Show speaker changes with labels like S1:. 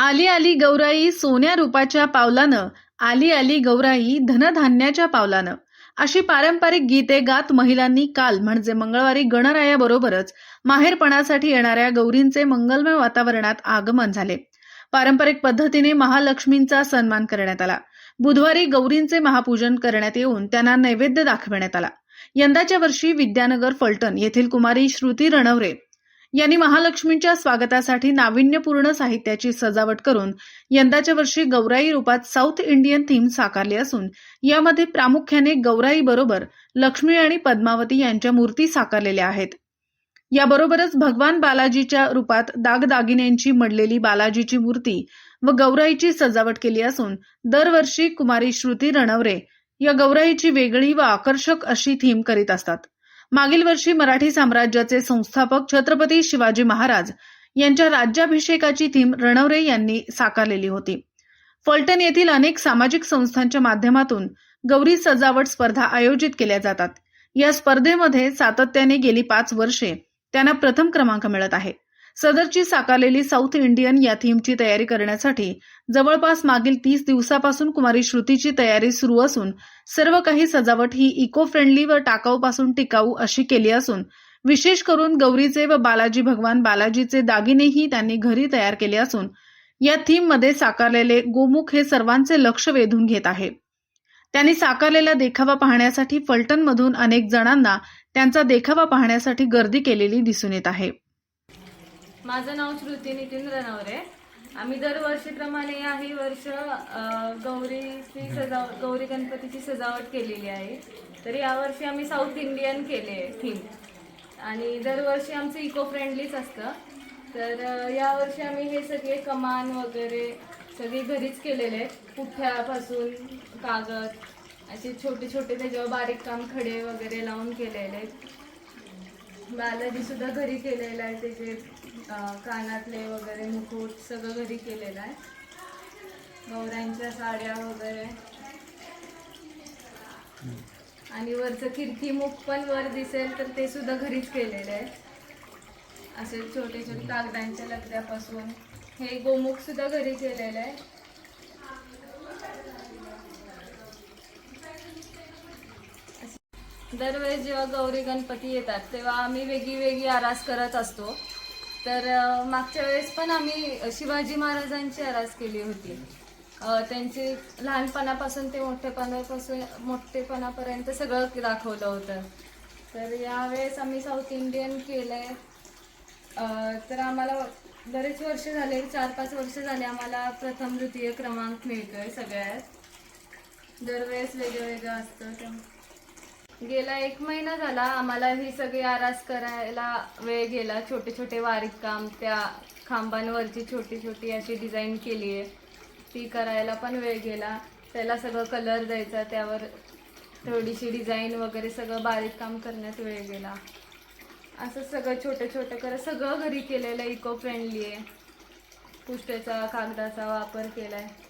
S1: आली आली गौराई सोन्या रूपाच्या पावलानं आली आली गौराई धनधान्याच्या पावलानं. अशी पारंपरिक गीते गात महिलांनी काल म्हणजे मंगळवारी गणरायाबरोबरच माहेरपणासाठी येणाऱ्या गौरींचे मंगलमय वातावरणात आगमन झाले. पारंपरिक पद्धतीने महालक्ष्मींचा सन्मान करण्यात आला. बुधवारी गौरींचे महापूजन करण्यात येऊन त्यांना नैवेद्य दाखविण्यात आला. यंदाच्या वर्षी विद्यानगर फलटण येथील कुमारी श्रुती रणवरे यांनी महालक्ष्मींच्या स्वागतासाठी नाविन्यपूर्ण साहित्याची सजावट करून यंदाच्या वर्षी गौराई रूपात साऊथ इंडियन थीम साकारली असून यामध्ये प्रामुख्याने गौराई बरोबर लक्ष्मी आणि पद्मावती यांच्या मूर्ती साकारलेल्या आहेत. याबरोबरच भगवान बालाजीच्या रूपात दागदागिन्यांची मडलेली बालाजीची मूर्ती व गौराईची सजावट केली असून दरवर्षी कुमारी श्रुती रणवरे या गौराईची वेगळी व आकर्षक अशी थीम करीत असतात. मागील वर्षी मराठी साम्राज्याचे संस्थापक छत्रपती शिवाजी महाराज यांच्या राज्याभिषेकाची थीम रणवरे यांनी साकारलेली होती. फलटण येथील अनेक सामाजिक संस्थांच्या माध्यमातून गौरी सजावट स्पर्धा आयोजित केल्या जातात. या स्पर्धेमध्ये सातत्याने गेली पाच वर्षे त्यांना प्रथम क्रमांक मिळत आहे. सदरची साकारलेली साऊथ इंडियन या थीमची तयारी करण्यासाठी जवळपास मागील तीस दिवसापासून कुमारी श्रुतीची तयारी सुरू असून सर्व काही सजावट ही इको फ्रेंडली व टाकाऊपासून टिकाऊ अशी केली असून विशेष करून गौरीचे व बालाजी भगवान बालाजीचे दागिनेही त्यांनी घरी तयार केले असून या थीममध्ये साकारलेले गोमुख हे सर्वांचे लक्ष वेधून घेत आहे. त्यांनी साकारलेला देखावा पाहण्यासाठी फलटणमधून अनेक जणांना त्यांचा देखावा पाहण्यासाठी गर्दी केलेली दिसून येत आहे.
S2: माझं नाव श्रुती नितीन रनवरे. आम्ही दरवर्षीप्रमाणे याही वर्ष गौरीची सजावट गौरी गणपतीची सजावट केलेली आहे. तर यावर्षी आम्ही साऊथ इंडियन केले आहे थीम आणि दरवर्षी आमचं इको फ्रेंडलीच असतं. तर यावर्षी आम्ही हे सगळे कमान वगैरे सगळे घरीच केलेले आहेत. पुठ्यापासून कागद असे छोटे छोटे त्याच्यावर बारीक काम खडे वगैरे लावून केलेले आहेत. बालाजी सुद्धा घरी केलेला आहे त्याचे कानातले वगैरे मुकुट सगळं घरी केलेलं आहे. गौरांच्या साड्या वगैरे. आणि वरचं कीर्तिमुख पण वर दिसेल तर ते सुद्धा घरीच केलेलं आहे. असे छोटे छोटे कागदांच्या लगद्यापासून हे गोमुख सुद्धा घरी केलेलं आहे. दरवेळेस जेव्हा गौरी गणपती येतात तेव्हा आम्ही वेगळी वेगळी आरास करत असतो. तर मागच्या वेळेस पण आम्ही शिवाजी महाराजांची आरास केली होती. त्यांचे लहानपणापासून ते मोठेपणापासून मोठेपणापर्यंत सगळं दाखवलं होतं. तर यावेळेस आम्ही साऊथ इंडियन केलंय. आहे तर आम्हाला बरेच वर्ष झाले चार पाच वर्ष झाले आम्हाला प्रथम द्वितीय क्रमांक मिळतोय सगळ्यात. दरवेळेस वेगळं वेगळं असतं त्यामुळे गेला एक महिना झाला आम्हाला ही सगळी आरास करायला वेळ गेला. छोटे छोटे बारीक काम त्या खांबांवरची छोटी छोटी अशी डिझाईन केली आहे. ती करायला पण वेळ गेला. त्याला सगळं कलर द्यायचा त्यावर थोडीशी डिझाईन वगैरे सगळं बारीक काम करण्यात वेळ गेला. असं सगळं छोटं छोटं करत सगळं घरी केलेलं इको फ्रेंडली आहे. पुष्ट्याचा कागदाचा वापर केला आहे